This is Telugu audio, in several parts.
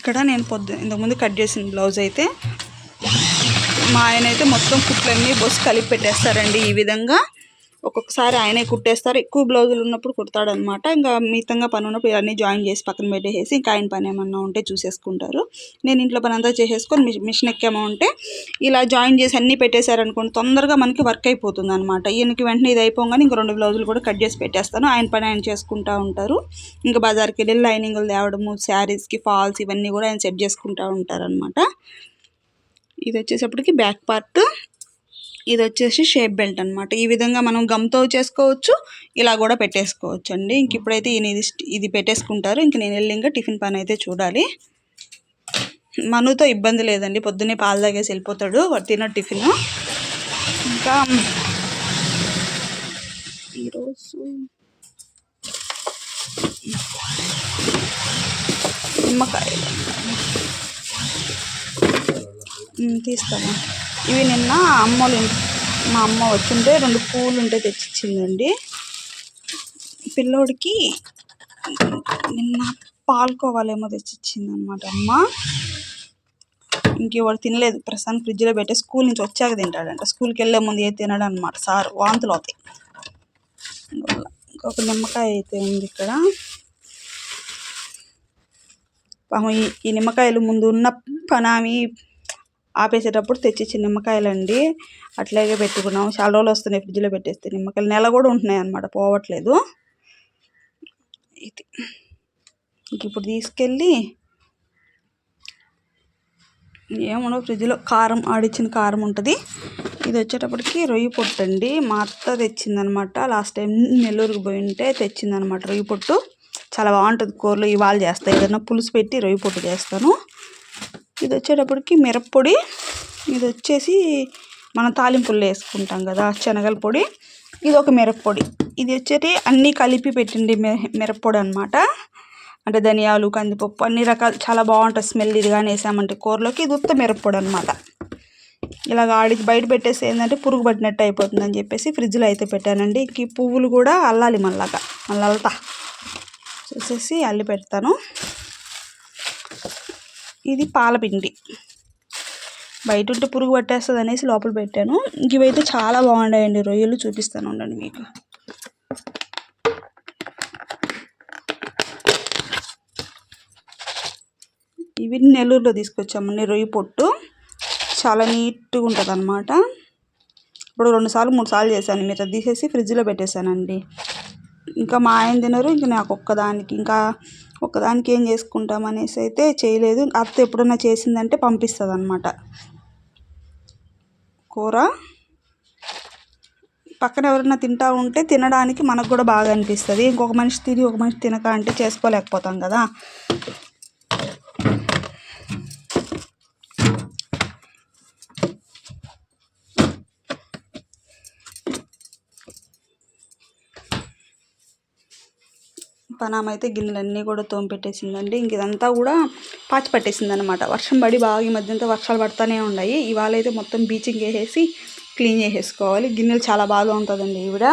ఇక్కడ నేను పొద్దు ఇంతకుముందు కట్ చేసిన బ్లౌజ్ అయితే మా ఆయన అయితే మొత్తం కుట్లన్నీ బొస్ కలిపి పెట్టేస్తారండి ఈ విధంగా. ఒక్కొక్కసారి ఆయనే కుట్టేస్తారు. ఎక్కువ బ్లౌజులు ఉన్నప్పుడు కుడతాడనమాట. ఇంకా మిగతంగా పని ఉన్నప్పుడు ఇవన్నీ జాయిన్ చేసి పక్కన పెట్టేసి ఇంకా ఆయన పని ఏమన్నా ఉంటే చూసేసుకుంటారు. నేను ఇంట్లో పని అంతా చేసేసుకొని మిషన్ మిషన్ ఎక్కామో ఉంటే ఇలా జాయిన్ చేసి అన్నీ పెట్టేశారనుకోండి తొందరగా మనకి వర్క్ అయిపోతుంది అనమాట ఈయనకి వెంటనే ఇది అయిపోగానే ఇంక రెండు బ్లౌజులు కూడా కట్ చేసి పెట్టేస్తాను. ఆయన పని ఆయన చేసుకుంటూ ఉంటారు. ఇంకా బజార్కి వెళ్ళి లైనింగ్లు తేవడము శారీస్కి ఫాల్స్ ఇవన్నీ కూడా ఆయన సెట్ చేసుకుంటూ ఉంటారనమాట. ఇది వచ్చేసప్పటికి బ్యాక్ పార్ట్. ఇది వచ్చేసి షేప్ బెల్ట్ అనమాట ఈ విధంగా మనం గమ్తో చేసుకోవచ్చు ఇలా కూడా పెట్టేసుకోవచ్చు అండి ఇంక ఇప్పుడైతే ఈయన ఇది ఇది పెట్టేసుకుంటారు. ఇంక నేను వెళ్ళి ఇంకా టిఫిన్ పని అయితే చూడాలి. మనుతో ఇబ్బంది లేదండి. పొద్దున్నే పాలు తాగేసి వెళ్ళిపోతాడు. వాడు తిన టిఫిన్. ఇంకా ఈరోజు నిమ్మకాయలు. తీస్తాను ఇవి నిన్న అమ్మలు మా అమ్మ వచ్చింటే రెండు పూలు ఉంటే తెచ్చిచ్చిందండి. పిల్లోడికి నిన్న పాల్కోవాలేమో తెచ్చిచ్చింది అనమాట అమ్మ ఇంకెవడు తినలేదు. ప్రస్తుతానికి ఫ్రిడ్జ్లో పెట్టి స్కూల్ నుంచి వచ్చాక తింటాడంట. స్కూల్కి వెళ్ళే ముందు ఏ తినడం అనమాట సార్ వాంతులు అవుతాయి. ఇంకొక నిమ్మకాయ అయితే ఉంది ఇక్కడ. పాపం ఈ ఈ నిమ్మకాయలు ముందు ఉన్న పనామి ఆపేసేటప్పుడు తెచ్చిచ్చిన నిమ్మకాయలండి. అట్లాగే పెట్టుకున్నాం. చాలా రోజులు వస్తున్నాయి ఫ్రిడ్జ్లో పెట్టేస్తే నిమ్మకాయలు. నెల కూడా ఉంటున్నాయి అనమాట పోవట్లేదు. ఇది. ఇప్పుడు తీసుకెళ్ళి ఏమో ఫ్రిడ్జ్లో కారం ఆడిచ్చిన కారం ఉంటుంది. ఇది వచ్చేటప్పటికి రొయ్యి పొట్టు అండి మా అత్త తెచ్చిందనమాట లాస్ట్ టైం నెల్లూరుకి పోయి ఉంటే తెచ్చిందనమాట రొయ్యి పొట్టు. చాలా బాగుంటుంది. కూరలో ఇవాళ చేస్తాను ఏదైనా పులుసు పెట్టి రొయ్యి పొట్టు చేస్తాను. ఇది వచ్చేటప్పటికి మిరప్పొడి ఇది వచ్చేసి మనం తాలింపుల్లో వేసుకుంటాం కదా శనగల పొడి. ఇది ఒక మిరప్పొడి. ఇది వచ్చేటి అన్నీ కలిపి పెట్టింది మిరప్పొడి అనమాట అంటే ధనియాలు కందిపప్పు అన్ని రకాలు చాలా బాగుంటుంది స్మెల్. ఇది కానీ వేసామంటే కూరలోకి ఇది ఉత్త మిరప్పొడి అనమాట ఇలాగ ఆడికి బయట పెట్టేసి ఏంటంటే పురుగు పట్టినట్టు అయిపోతుంది అని చెప్పేసి ఫ్రిడ్జ్లో అయితే పెట్టానండి. ఈ పువ్వులు కూడా అల్లాలి మళ్ళాగా. మళ్ళీ అల్లుతా. చూసేసి అల్లి పెడతాను. ఇది పాలపిండి. బయట ఉంటే పురుగు పట్టేస్తుంది అనేసి లోపల పెట్టాను. ఇవైతే చాలా బాగున్నాయండి రొయ్యలు చూపిస్తాను ఉండండి మీకు. ఇవి నెల్లూరులో తీసుకొచ్చామండి రొయ్యి పొట్టు చాలా నీట్గా ఉంటుంది అనమాట ఇప్పుడు రెండు సార్లు మూడు సార్లు చేశాను. మీరు తీసేసి ఫ్రిడ్జ్లో పెట్టేశానండి. ఇంకా మా ఆయన తినరు ఇంకా నాకు ఒక్కదానికి. ఇంకా ఒకదానికి ఏం చేసుకుంటాం అనేసి అయితే చేయలేదు. అత్త ఎప్పుడన్నా చేసిందంటే పంపిస్తుంది అనమాట కూర పక్కన ఎవరైనా తింటా ఉంటే తినడానికి మనకు కూడా బాగా అనిపిస్తుంది. ఇంకొక మనిషి తిని ఒక మనిషి తినక అంటే చేసుకోలేకపోతాం కదా. పనామ అయితే గిన్నెలన్నీ కూడా తోమి పెట్టేసిందండి ఇంక ఇదంతా కూడా పాచి పట్టేసింది అనమాట వర్షం పడి బాగా ఈ మధ్యంతా వర్షాలు పడుతూనే ఉన్నాయి. ఇవాళ అయితే మొత్తం బీచింగ్ వేసేసి క్లీన్ చేసేసుకోవాలి. గిన్నెలు చాలా బాగా ఉంటుందండి ఈవిడ.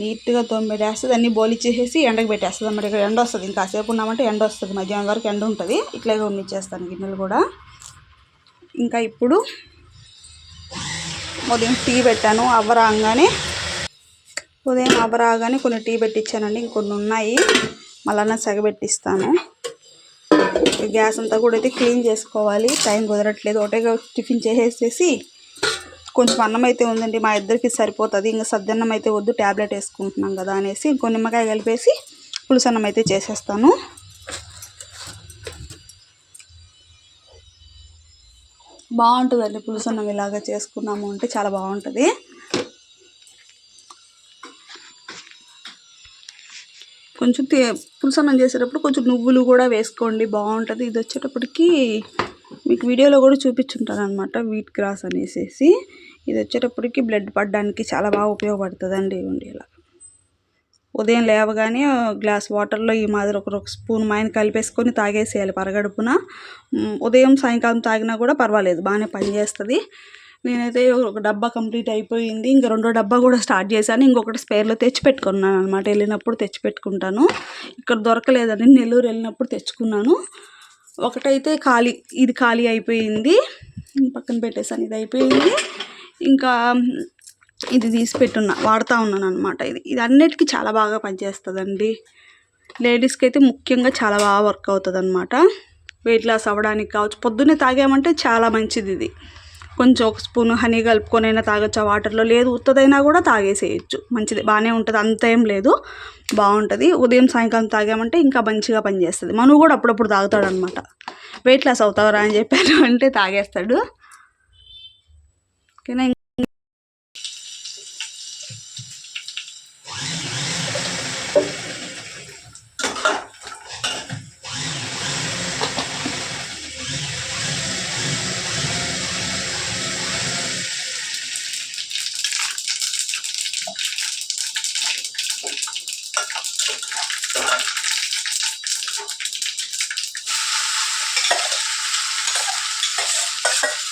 నీట్గా తోమి పెట్టేస్తుంది అన్నీ బోలిచ్చేసేసి ఎండకు పెట్టేస్తుంది అన్నమాట. ఇక్కడ ఎండ వస్తుంది. ఇంకా ఉన్నామంటే ఎండ వస్తుంది. మధ్యాహ్నం వరకు ఎండ ఉంటుంది. ఇట్లాగే ఉండిచ్చేస్తాను గిన్నెలు కూడా. ఇంకా ఇప్పుడు ఉదయం టీ పెట్టాను. అవ్వరాగానే ఉదయం అవరాగానే కొన్ని టీ పెట్టించానండి ఇంకొన్ని ఉన్నాయి. మళ్ళీ సగబెట్టిస్తాను గ్యాస్ అంతా కూడా అయితే క్లీన్ చేసుకోవాలి. టైం కుదరట్లేదు. ఒకటే టిఫిన్ చేసేసేసి కొంచెం అన్నం అయితే ఉందండి మా ఇద్దరికి సరిపోతుంది. ఇంకా సద్దన్నం అయితే వద్దు ట్యాబ్లెట్ వేసుకుంటున్నాం కదా అనేసి ఇంకో నిమ్మకాయ కలిపేసి పులుసు అన్నం అయితే చేసేస్తాను. బాగుంటుందండి పులుసు అన్నం ఇలాగ చేసుకున్నాము అంటే చాలా బాగుంటుంది. కొంచెం తే పులుసు చేసేటప్పుడు కొంచెం నువ్వులు కూడా వేసుకోండి బాగుంటుంది. ఇది వచ్చేటప్పటికి మీకు వీడియోలో కూడా చూపించుంటాను అనమాట వీట్ గ్రాస్ అనేసి ఇది వచ్చేటప్పటికి బ్లడ్ పడడానికి చాలా బాగా ఉపయోగపడుతుంది అండి ఇవ్వండి ఇలా ఉదయం లేవగానే గ్లాస్ వాటర్లో ఈ మాదిరి ఒక స్పూన్ మైన కలిపేసుకొని తాగేసేయాలి పరగడుపున. ఉదయం సాయంకాలం తాగినా కూడా పర్వాలేదు బాగానే పనిచేస్తుంది. నేనైతే ఒక డబ్బా కంప్లీట్ అయిపోయింది. ఇంకా రెండో డబ్బా కూడా స్టార్ట్ చేశాను. ఇంకొకటి స్పేర్లో తెచ్చిపెట్టుకున్నాను అనమాట వెళ్ళినప్పుడు తెచ్చిపెట్టుకుంటాను. ఇక్కడ దొరకలేదని నెల్లూరు వెళ్ళినప్పుడు తెచ్చుకున్నాను. ఒకటైతే ఖాళీ. ఇది ఖాళీ అయిపోయింది. పక్కన పెట్టేసాను ఇది అయిపోయింది. ఇంకా ఇది తీసి పెట్టున్నా. వాడుతూ ఉన్నాను అనమాట ఇది. ఇది అన్నిటికీ చాలా బాగా పనిచేస్తుందండి. లేడీస్కి అయితే ముఖ్యంగా చాలా బాగా వర్క్ అవుతుంది అనమాట వెయిట్ లాస్ అవ్వడానికి కావచ్చు. పొద్దున్నే తాగామంటే చాలా మంచిది ఇది. కొంచెం ఒక స్పూన్ హనీ కలుపుకొని అయినా తాగొచ్చు. ఆ వాటర్లో లేదు ఉత్తదైనా కూడా తాగేసేయచ్చు. మంచిది బాగానే ఉంటుంది. అంత ఏం లేదు. బాగుంటుంది ఉదయం సాయంకాలం తాగామంటే ఇంకా మంచిగా పనిచేస్తుంది. మనువు కూడా అప్పుడప్పుడు తాగుతాడు అనమాట వెయిట్ లాస్ అవుతావరా అని చెప్పాను అంటే తాగేస్తాడు. ఓకేనా? you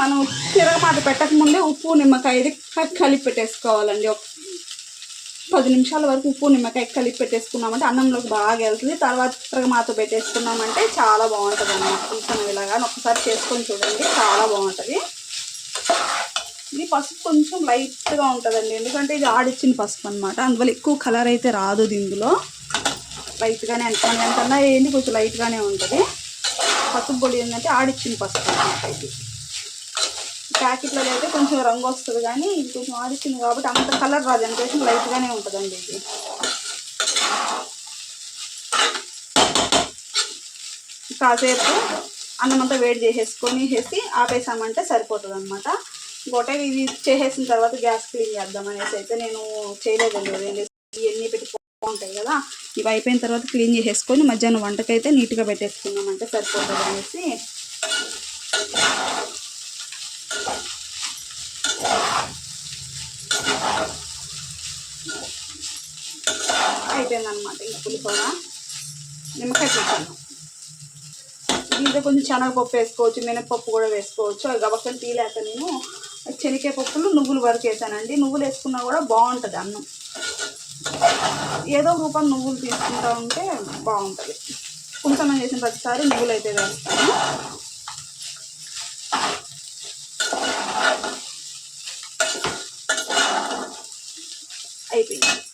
మనం తిరగమాత పెట్టక ముందే ఉప్పు నిమ్మకాయ ఇది కలిపి పెట్టేసుకోవాలండి. ఒక పది నిమిషాల వరకు ఉప్పు నిమ్మకాయ కలిపి పెట్టేసుకున్నామంటే అన్నంలోకి బాగా వెళ్తుంది. తర్వాత తిరగమాత పెట్టేసుకున్నామంటే చాలా బాగుంటుంది అన్నమాట పులుసు ఇలాగా ఒకసారి చేసుకొని చూడండి చాలా బాగుంటుంది. ఇది పసుపు కొంచెం లైట్గా ఉంటుందండి. ఎందుకంటే ఇది ఆడిచ్చిన పసుపు అనమాట అందువల్ల ఎక్కువ కలర్ అయితే రాదు ఇందులో. లైట్గానే ఎంత ఎంతన్నా ఏంటి కొంచెం లైట్గానే ఉంటుంది. పసుపు పొడి ఏంటంటే ఆడిచ్చిన పసుపు అనమాట ఇది. ప్యాకెట్లో అయితే కొంచెం రంగు వస్తుంది కానీ ఇది కొంచెం ఆడిచ్చింది కాబట్టి అంత కలర్ రాదు. ఎంత లైట్గానే ఉంటుందండి ఇది. కాసేపు అన్నం అంతా వేడి చేసేసుకొని వేసి ఆపేసామంటే సరిపోతుంది అనమాట ఇంకోటే ఇది చేసేసిన తర్వాత గ్యాస్ క్లీన్ చేద్దాం అనేసి అయితే నేను చేయలేదండి. ఉదయం ఇవన్నీ పెట్టి ఉంటాయి కదా. ఇవి అయిపోయిన తర్వాత క్లీన్ చేసేసుకొని మధ్యాహ్నం వంటకైతే నీట్గా పెట్టేసుకున్నామంటే సరిపోతుంది అనేసి అయిపోయిందనమాట ఇంకా పులిహోర. నిమ్మకాయ పెట్టాను దీంట్లో కొంచెం శనగపప్పు వేసుకోవచ్చు మినపప్పు కూడా వేసుకోవచ్చు. అవి గబక్కని తీలేక నేను శనగకాయ పప్పులు నువ్వులు వరకు వేసానండి. నువ్వులు వేసుకున్నా కూడా బాగుంటుంది అన్నం. ఏదో ఒక రూపాయలు నువ్వులు తీసుకుంటా ఉంటే బాగుంటుంది. పులుసన్నం చేసిన ప్రతిసారి నువ్వులు అయితే వేస్తాను. అయిపోయింది